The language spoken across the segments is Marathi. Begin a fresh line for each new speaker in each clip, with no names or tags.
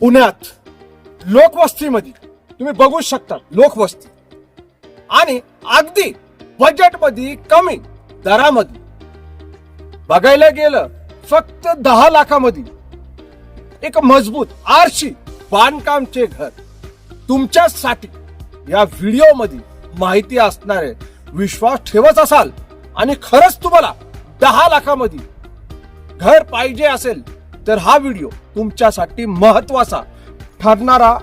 पुण्यात लोकवस्तीमध्ये तुम्ही बघू शकता लोकवस्ती. आणि अगदी बजेटमध्ये कमी दरामध्ये. बघायला गेलं फक्त दहा लाखामध्ये. एक मजबूत आरशी बांधकामचे घर. तुमच्यासाठी या व्हिडिओमध्ये माहिती असणारे विश्वास ठेवत असाल आणि खरंच तुम्हाला दहा लाखामध्ये घर पाहिजे असेल तर हा व्हिडिओ तुमच्यासाठी महत्त्वाचा ठरणारा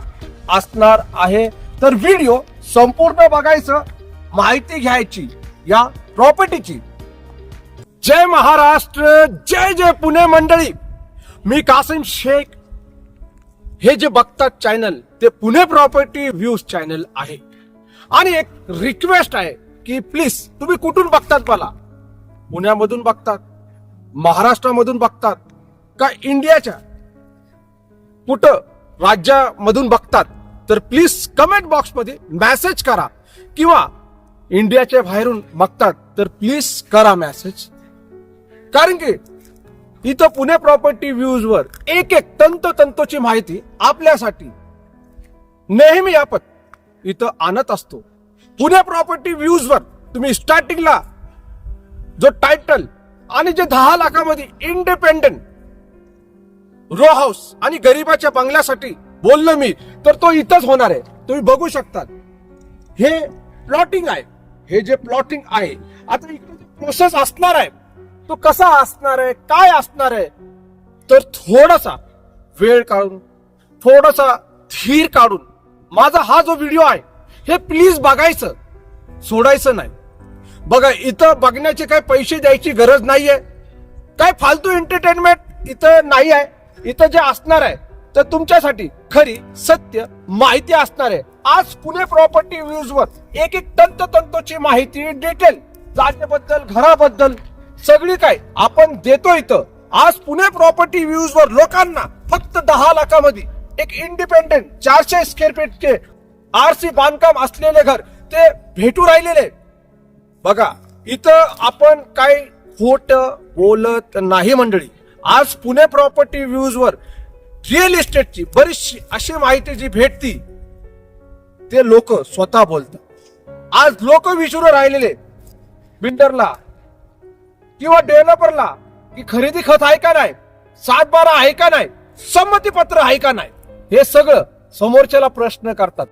असणार आहे. तर व्हिडिओ संपूर्ण बघायचं माहिती घ्यायची या प्रॉपर्टीची जय महाराष्ट्र जय जय पुणे मंडळी. मी कासिम शेख. हे जे बघतात चॅनल ते पुणे प्रॉपर्टी व्ह्यूज चॅनल आहे. आणि एक रिक्वेस्ट आहे की प्लीज तुम्ही कुठून बघतात मला? पुण्यामधून बघतात महाराष्ट्रामधून बघतात का इंडियाच्या कुठं राज्यामधून बघतात तर प्लीज कमेंट बॉक्समध्ये मेसेज करा. किंवा इंडियाच्या बाहेरून बघतात तर प्लीज करा मॅसेज कारण की इथं पुणे प्रॉपर्टी व्ह्यूज वर एक एक तंतोतंतोची माहिती आपल्यासाठी नेहमी आपण इथं आणत असतो. पुणे प्रॉपर्टी व्ह्यूज वर तुम्ही स्टार्टिंगला जो टायटल आणि जे दहा लाखामध्ये इंडिपेंडंट रो हाऊस आणि गरीबाच्या बंगल्यासाठी बोललो मी तर तो इथंच होणार आहे. तुम्ही बघू शकतात. हे प्लॉटिंग आहे. हे जे प्लॉटिंग आहे आता इकडे प्रोसेस असणार आहे तो कसा असणार आहे काय असणार आहे तर थोडासा वेळ काढून थोडासा धीर काढून माझा हा जो व्हिडिओ आहे हे प्लीज बघायचं सोडायचं नाही. बघा इथं बघण्याचे काय पैसे द्यायची गरज नाहीये. काय फालतू एंटरटेनमेंट इथं नाही आहे इथं जे असणार आहे तर तुमच्यासाठी खरी सत्य माहिती असणार आहे. आज पुणे प्रॉपर्टी व्ह्यूज वर एक एक तंतोतंतोची माहिती डिटेल जागेबद्दल घराबद्दल सगळी काय आपण देतो इथं. आज पुणे प्रॉपर्टी व्ह्यूज वर लोकांना फक्त दहा लाखामध्ये एक इंडिपेंडेंट चारशे स्क्वेअर फीटचे आरसी बांधकाम असलेले घर ते भेटू राहिलेले. बघा इथं आपण काय खोट बोलत नाही मंडळी. आज पुणे प्रॉपर्टी व्ह्यूज वर रिअल इस्टेटची बरीचशी अशी माहिती जी भेटती ते लोक स्वतः बोलतात. आज लोक विचारू राहिलेले बिल्डरला किंवा डेव्हलपरला की खरेदी खत आहे का नाही सात बारा आहे का नाही संमती पत्र आहे का नाही हे सगळं समोरच्याला प्रश्न करतात.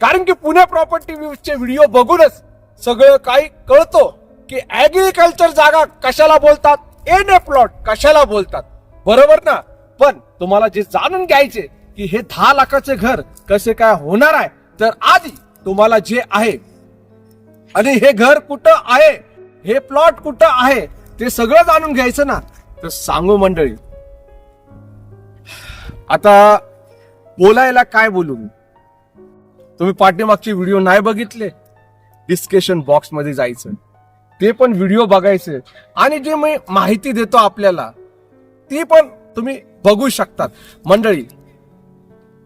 कारण की पुणे प्रॉपर्टी व्ह्यूजचे व्हिडिओ बघूनच सगळं काही कळतो की ऍग्रिकल्चर जागा कशाला बोलतात एन ए प्लॉट कशाला बोलतात? बरोबर ना? पण तुम्हाला जे जाणून घ्यायचे की हे दहा लाखाचे घर कसे काय होणार आहे तर आधी तुम्हाला जे आहे आणि हे घर कुठं आहे हे प्लॉट कुठं आहे ते सगळं जाणून घ्यायचं ना? तर सांगू मंडळी आता बोलायला काय बोलू मी? तुम्ही पाठीमागचे व्हिडिओ नाही बघितले? डिस्कशन बॉक्समध्ये जायचं. ते पण व्हिडिओ बघायचे. आणि जे मी माहिती देतो आपल्याला ती पण तुम्ही बघू शकतात. मंडळी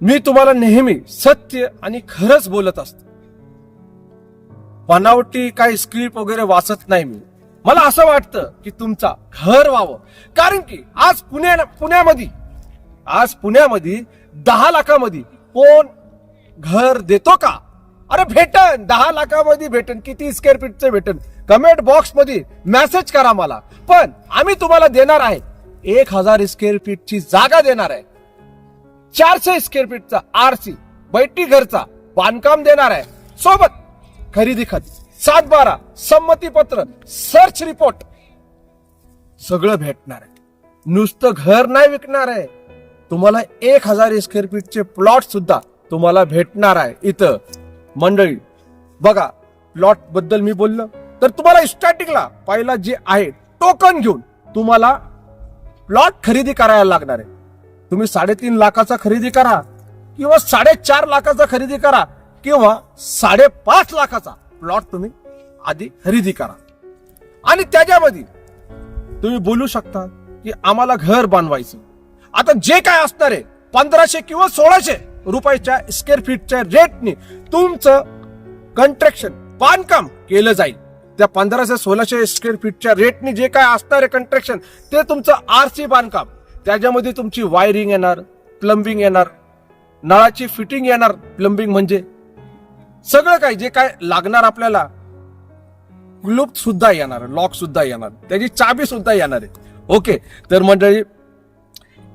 मी तुम्हाला नेहमी सत्य आणि खरंच बोलत असतो. बनावटी काही स्क्रिप्ट वगैरे वाचत नाही मी. मला असं वाटतं की तुमचा घर व्हावं. कारण की आज पुण्या पुण्यामध्ये आज पुण्यामध्ये दहा लाखामध्ये कोण घर देतो का? अरे भेटन दहा लाखामध्ये भेटन किती स्क्वेअर फीटचं भेटन? कमेंट बॉक्समध्ये मेसेज करा मला. पण आम्ही तुम्हाला देणार आहे. एक हजार स्क्वेअर फीटची जागा देणार आहे. चारशे स्क्वेअर फीटचा आरसी बैठी घरचा बांधकाम देणार आहे. सोबत खरेदी खत सात बारा संमती पत्र सर्च रिपोर्ट सगळं भेटणार आहे. नुसतं घर नाही विकणार आहे. तुम्हाला एक हजार स्क्वेअर फीटचे प्लॉट सुद्धा तुम्हाला भेटणार आहे इथं. मंडळी बघा प्लॉटबद्दल मी बोललो. तर तुम्हाला स्टार्टिंगला पहिला जे आहे टोकन घेऊन तुम्हाला प्लॉट खरेदी करायला लागणार आहे. तुम्ही साडेतीन लाखाचा खरेदी करा किंवा साडेचार लाखाचा खरेदी करा किंवा साडेपाच लाखाचा प्लॉट तुम्ही आधी खरेदी करा. आणि त्याच्यामध्ये तुम्ही बोलू शकता की आम्हाला घर बांधवायचं आता जे काय असणार आहे पंधराशे किंवा सोळाशे रुपयाच्या स्क्वेअर फीटच्या रेटने तुमचं कंस्ट्रक्शन बांधकाम केलं जाईल. त्या पंधराशे सोळाशे स्क्वेअर फीटच्या रेटने जे काय असणार आहे कंस्ट्रक्शन ते तुमचं आरसी बांधकाम. त्याच्यामध्ये तुमची वायरिंग येणार प्लंबिंग येणार नळाची फिटिंग येणार प्लंबिंग म्हणजे. सगळं काय जे काय लागणार आपल्याला क्लूप सुद्धा येणार लॉक सुद्धा येणार त्याची चाबी सुद्धा येणार आहे. ओके तर मंडळी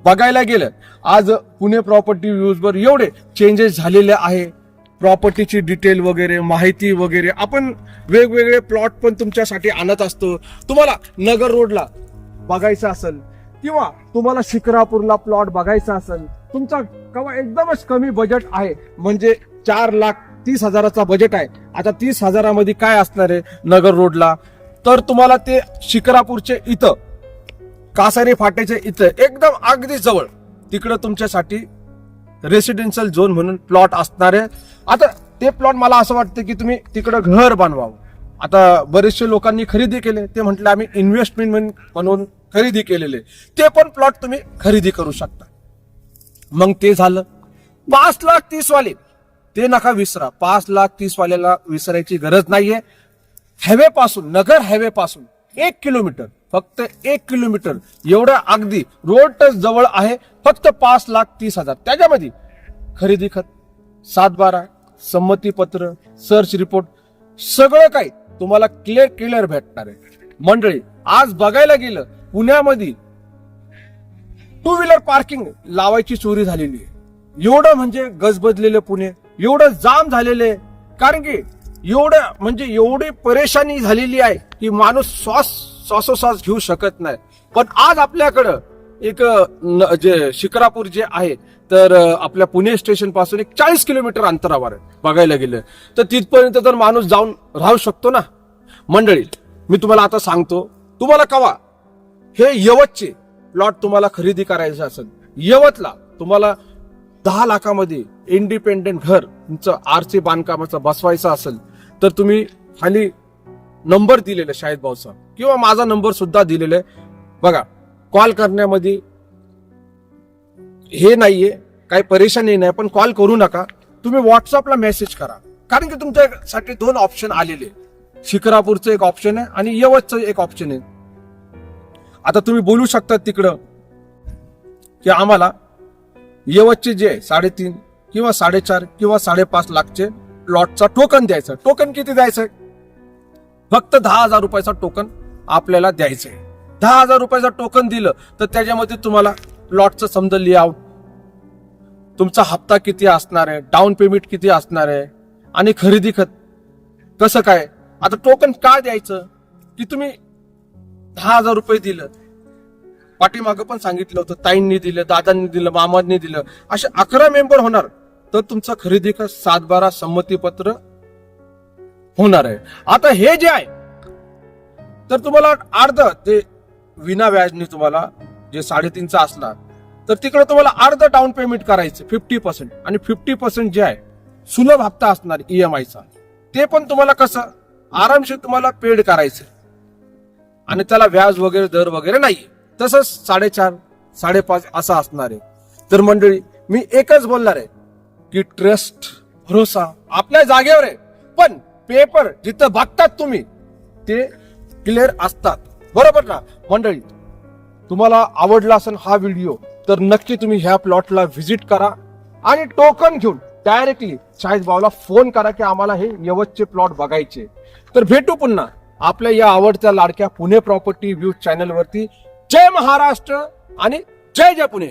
बघायला गेलं आज पुणे प्रॉपर्टी व्ह्यूजवर एवढे चेंजेस झालेले आहे. प्रॉपर्टीची डिटेल वगैरे माहिती वगैरे आपण वेगवेगळे प्लॉट पण तुमच्यासाठी आणत असतो. तुम्हाला नगर रोडला बघायचं असेल किंवा तुम्हाला शिक्रापूरला प्लॉट बघायचा असेल तुमचा कवा एकदमच कमी बजेट आहे. म्हणजे चार लाख तीस हजाराचा बजेट आहे. आता तीस हजारामध्ये काय असणार आहे नगर रोडला? तर तुम्हाला ते शिक्रापूरचे इथं कासारी फाट्याच्या इथं एकदम अगदी जवळ तिकडं तुमच्यासाठी रेसिडेन्शियल झोन म्हणून प्लॉट असणार आहे. आता ते प्लॉट मला असं वाटतं की तुम्ही तिकडं घर बांधवावं आता बरेचसे लोकांनी खरेदी केले ते म्हटलं आम्ही इन्व्हेस्टमेंट म्हणून खरेदी केलेले. ते पण प्लॉट तुम्ही खरेदी करू शकता. मग ते झालं. पाच लाख तीस वाले ते नका विसरा. पाच लाख तीस वाल्याला विसरायची गरज नाहीये. हायवे पासून नगर हायवे पासून एक किलोमीटर फक्त एक किलोमीटर. एवढं अगदी रोड टच जवळ आहे फक्त पाच लाख तीस हजार. त्याच्यामध्ये खरेदी खत सात बारा संमतीपत्र सर्च रिपोर्ट सगळं काही तुम्हाला क्लिअर क्लिअर भेटणार आहे. मंडळी आज बघायला गेलं पुण्यामध्ये टू व्हीलर पार्किंग लावायची चोरी झालेली आहे. एवढं म्हणजे गजबजलेलं पुणे एवढं जाम झालेलं आहे. कारण की एवढं म्हणजे एवढी परेशानी झालेली आहे की माणूस श्वास श्वासोश्वास घेऊ शकत नाही. पण आज आपल्याकडं एक न- जे शिकरापूर जे आहे तर आपल्या पुणे स्टेशनपासून एक चाळीस किलोमीटर अंतरावर आहे बघायला गेलं. तर तिथपर्यंत तर माणूस जाऊन राहू शकतो ना मंडळी मी तुम्हाला आता सांगतो तुम्हाला कवा हे यवतचे प्लॉट तुम्हाला खरेदी करायचं असेल यवतला तुम्हाला दहा लाखामध्ये इंडिपेंडेंट घर तुमचं आरसी बांधकामाचं बसवायचं असेल तर तुम्ही खाली नंबर दिलेला आहे शाहिद भाऊचा किंवा माझा नंबर सुद्धा दिलेला आहे. बघा कॉल करण्यामध्ये हे नाहीये काही परेशानी नाही पण कॉल करू नका. तुम्ही व्हॉट्सअपला मेसेज करा. कारण की तुमच्यासाठी दोन ऑप्शन आलेले शिखरापूरचं एक ऑप्शन आहे आणि यवतचं एक ऑप्शन आहे. आता तुम्ही बोलू शकता तिकडं की आम्हाला यवतचे जे आहे, साडेतीन किंवा साडेचार किंवा साडेपाच लाखचे लॉटचा टोकन द्यायचं टोकन किती द्यायचं फक्त दहा हजार रुपयाचा टोकन आपल्याला द्यायचं आहे. दहा हजार रुपयाचं टोकन दिलं तर त्याच्यामध्ये तुम्हाला प्लॉटचं समजा लेआउट तुमचा हप्ता किती असणार आहे डाऊन पेमेंट किती असणार आहे आणि खरेदी खत कसं काय? आता टोकन का द्यायचं? की तुम्ही दहा हजार रुपये दिलं. पाठीमागं पण सांगितलं होतं ताईंनी दिलं दादांनी दिलं मामांनी दिलं. असे अकरा मेंबर होणार तर तुमचं खरेदी खत सात बारा संमतीपत्र होणार आहे. आता हे जे आहे तर तुम्हाला अर्ध ते विना व्याजनी तुम्हाला जे साडेतीनचा असला तर तिकडे तुम्हाला अर्ध डाऊन पेमेंट करायचं फिफ्टी पर्सेंट आणि फिफ्टी पर्सेंट जे आहे सुलभ हप्ता असणार E ईएमआयचा ते पण तुम्हाला कसं आरामशीर तुम्हाला पेड करायचं. आणि त्याला व्याज वगैरे दर वगैरे नाही. तसंच साडेचार साडेपाच असं असणार आहे. तर मंडळी मी एकच बोलणार आहे की ट्रस्ट भरोसा आपल्या जागेवर आहे. पण पेपर जिथं बघतात तुम्ही ते क्लिअर असतात. बरोबर ना? मंडळी तुम्हाला आवडला असेल हा व्हिडिओ तर नक्की तुम्ही ह्या प्लॉटला व्हिजिट करा आणि टोकन घेऊन डायरेक्टली शाहिद भाऊला फोन करा की आम्हाला हे यवतचे प्लॉट बघायचे तर भेटू पुन्हा आपल्या या आवडत्या लाडक्या पुणे प्रॉपर्टी व्ह्यूज चॅनल वरती. जय महाराष्ट्र आणि जय जय पुणे.